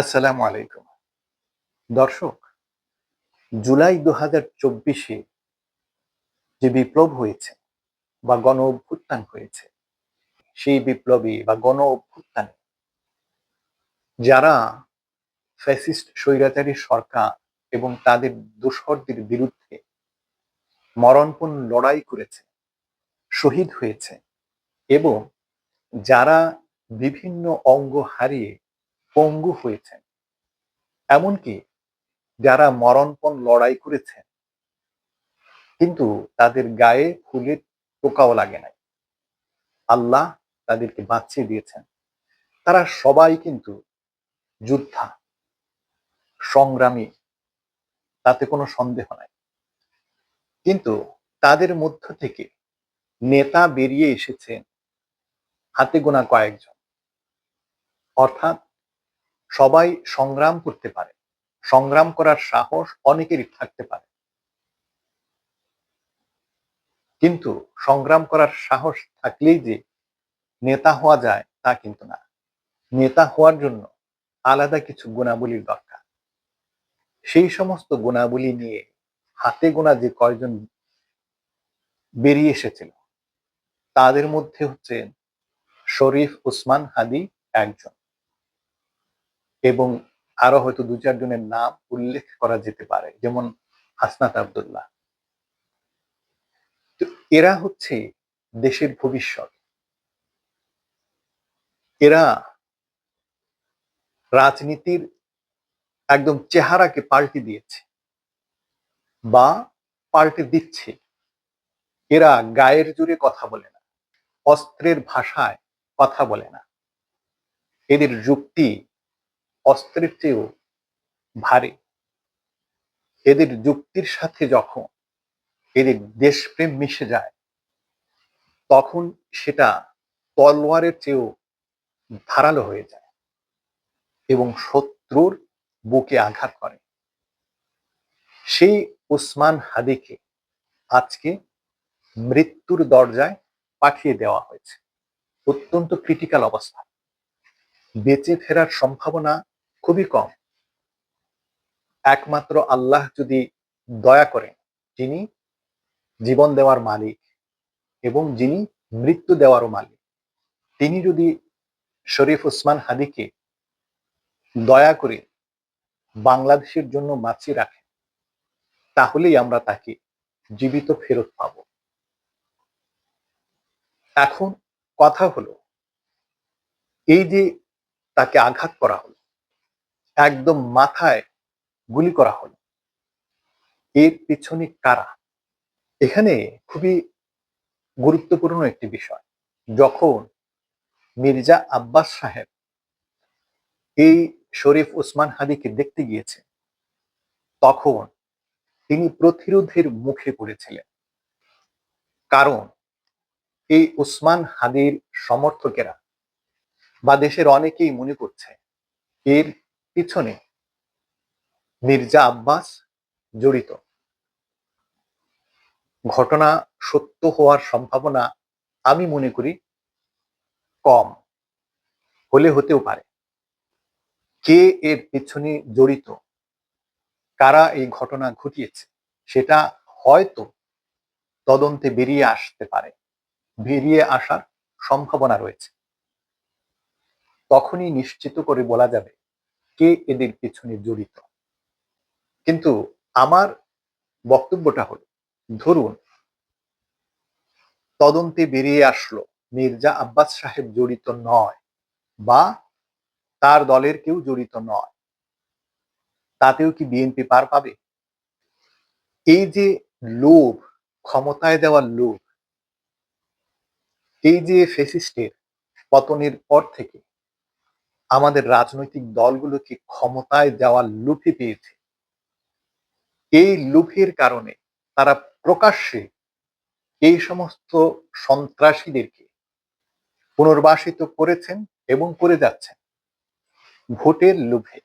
আসসালামু আলাইকুম। দর্শক, জুলাই দু হাজার চব্বিশে যে বিপ্লব হয়েছে বা গণ অভ্যুত্থান হয়েছে, সেই বিপ্লবী বা গণ অভ্যুত্থানে যারা ফ্যাসিস্ট স্বৈরাচারী সরকার এবং তাদের দোসরদের বিরুদ্ধে মরণপণ লড়াই করেছে, শহীদ হয়েছে এবং যারা বিভিন্ন অঙ্গ হারিয়ে পঙ্গু হয়েছেন। এমনকি যারা মরণপণ লড়াই করেছেন, কিন্তু তাদের গায়ে ফুলের টোকাও লাগে নাই। আল্লাহ তাদেরকে বাঁচিয়ে দিয়েছেন। তারা সবাই কিন্তু যোদ্ধা, সংগ্রামী, তাতে কোনো সন্দেহ নাই। কিন্তু তাদের মধ্য থেকে নেতা বেরিয়ে এসেছেন হাতে গোনা কয়েকজন। অর্থাৎ সবাই সংগ্রাম করতে পারে। সংগ্রাম করার সাহস অনেকেরই থাকতে পারে। কিন্তু সংগ্রাম করার সাহস থাকলেই যে নেতা হওয়া যায় তা কিন্তু না। নেতা হওয়ার জন্য আলাদা কিছু গুণাবলীর দরকার। সেই সমস্ত গুণাবলী নিয়ে হাতে গোনা যে কয়জন বেরিয়ে এসেছিল, তাদের মধ্যে হচ্ছে শরীফ উসমান হাদি একজন। এবং আরও হয়তো দু চারজনের নাম উল্লেখ করা যেতে পারে, যেমন হাসনাত আবদুল্লাহ। তো এরা হচ্ছে দেশের ভবিষ্যৎ। এরা রাজনীতির একদম চেহারাকে পাল্টে দিয়েছে বা পাল্টে দিচ্ছে। এরা গায়ের জোরে কথা বলে না, অস্ত্রের ভাষায় কথা বলে না। এদের যুক্তি অস্ত্রের চেয়েও ভারী। এদের যুক্তির সাথে যখন এদের দেশপ্রেম মিশে যায়, তখন সেটা তলোয়ারের চেয়েও ধারালো হয়ে যায় এবং শত্রুর বুকে আঘাত করে। সেই উসমান হাদিকে আজকে মৃত্যুর দরজায় পাঠিয়ে দেওয়া হয়েছে। অত্যন্ত ক্রিটিক্যাল অবস্থা। বেঁচে ফেরার সম্ভাবনা খুবই কম। একমাত্র আল্লাহ যদি দয়া করেন, যিনি জীবন দেওয়ার মালিক এবং যিনি মৃত্যু দেওয়ারও মালিক, তিনি যদি শরীফ ওসমান হাদিকে দয়া করে বাংলাদেশের জন্য বাঁচিয়ে রাখেন, তাহলেই আমরা তাকে জীবিত ফেরত পাব। এখন কথা হলো, এই যে তাকে আঘাত করা হলো একদম মাথায় গুলি করা হলো। এর পিছনে কারা? এখানে খুবই গুরুত্বপূর্ণ একটি বিষয়। যখন মির্জা আব্বাস সাহেব এই শরীফ ওসমান হাদিকে দেখতে গিয়েছে, তখন তিনি প্রতিরোধের মুখে পড়েছিলেন। কারণ এই ওসমান হাদির সমর্থকেরা বা দেশের অনেকেই মনে করছে, এর পিছনে মির্জা আব্বাস জড়িত। ঘটনা সত্য হওয়ার সম্ভাবনা আমি মনে করি কম, হলে হতেও পারে। কে এর পিছনে জড়িত, কারা এই ঘটনা ঘটিয়েছে, সেটা হয়তো তদন্তে বেরিয়ে আসতে পারে, বেরিয়ে আসার সম্ভাবনা রয়েছে। তখনই নিশ্চিত করে বলা যাবে কে এদের পিছনে জড়িত? কিন্তু আমার বক্তব্যটা হলো, ধরুন, তদন্তে বেরিয়ে আসলো মির্জা আব্বাস সাহেব জড়িত নয় বা তার দলের কেউ জড়িত নয়, তাতেও কি বিএনপি পার পাবে? এই যে লোভ, ক্ষমতায় দেওয়ার লোভ, এই যে ফেসিস্টের পতনের পর থেকে আমাদের রাজনৈতিক দলগুলোকে ক্ষমতায় দেওয়ার লুফে পেয়েছে। এই লুফের কারণে তারা প্রকাশ্যে এই সমস্ত সন্ত্রাসীদেরকে পুনর্বাসিত করেছেন এবং করে যাচ্ছেন ভোটের লোভে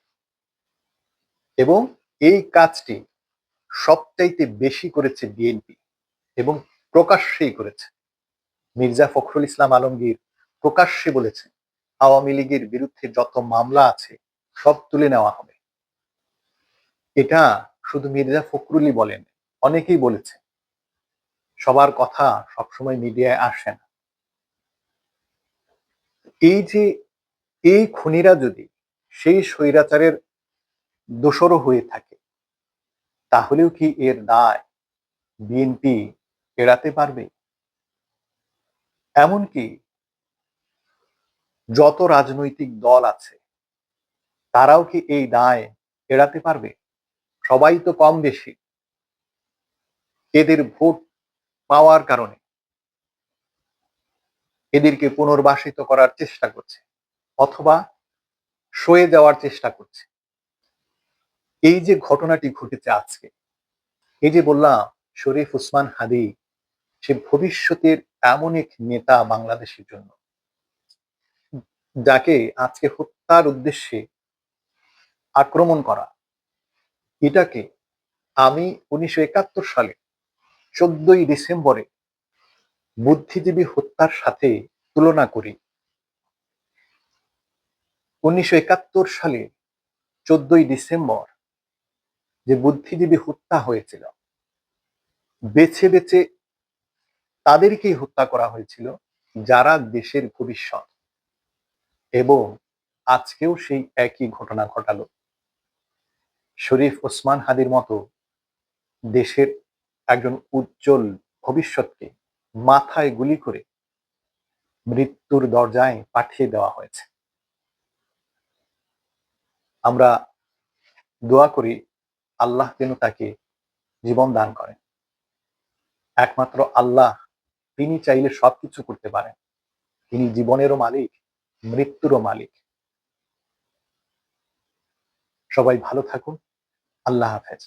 এবং এই কাজটি সবচাইতে বেশি করেছে বিএনপি এবং প্রকাশ্যেই করেছে। মির্জা ফখরুল ইসলাম আলমগীর প্রকাশ্যে বলেছে আওয়ামী লীগের বিরুদ্ধে যত মামলা আছে, সব তুলে নেওয়া হবে। এটা শুধু মির্জা ফখরুলই বলেন, অনেকেই বলেছে। সবার কথা সবসময় মিডিয়ায় আসে না। এই যে, এই খুনিরা যদি সেই স্বৈরাচারের দোষরও হয়ে থাকে, তাহলেও কি এর দায় বিএনপি এড়াতে পারবে? এমনকি যত রাজনৈতিক দল আছে, তারাও কি এই দায় এড়াতে পারবে? সবাই তো কম বেশি। এদের ভোট পাওয়ার কারণে। এদেরকে পুনর্বাসিত করার চেষ্টা করছে, অথবা সয়ে যাওয়ার চেষ্টা করছে। এই যে ঘটনাটি ঘটেছে আজকে, এই যে বললাম, শরীফ উসমান হাদি, সে ভবিষ্যতের এমন এক নেতা বাংলাদেশের জন্য। যাকে আজকে হত্যার উদ্দেশ্যে আক্রমণ করা। এটাকে আমি উনিশশো একাত্তর সালে চোদ্দই ডিসেম্বরে বুদ্ধিজীবী হত্যার সাথে তুলনা করি। উনিশশো একাত্তর সালে চোদ্দই ডিসেম্বর যে বুদ্ধিজীবী হত্যা হয়েছিল, বেছে বেছে তাদেরকেই হত্যা করা হয়েছিল যারা দেশের ভবিষ্যৎ। এবং আজকেও সেই একই ঘটনা ঘটালো। শরীফ ওসমান হাদির মতো দেশের একজন উজ্জ্বল ভবিষ্যৎকে মাথায় গুলি করে মৃত্যুর দরজায় পাঠিয়ে দেওয়া হয়েছে। আমরা দোয়া করি আল্লাহ যেন তাকে জীবন দান করেন। একমাত্র আল্লাহ, তিনি চাইলে সবকিছু করতে পারেন। তিনি জীবনেরও মালিক। মৃত্যুরও মালিক। সবাই ভালো থাকুন। আল্লাহ হাফেজ।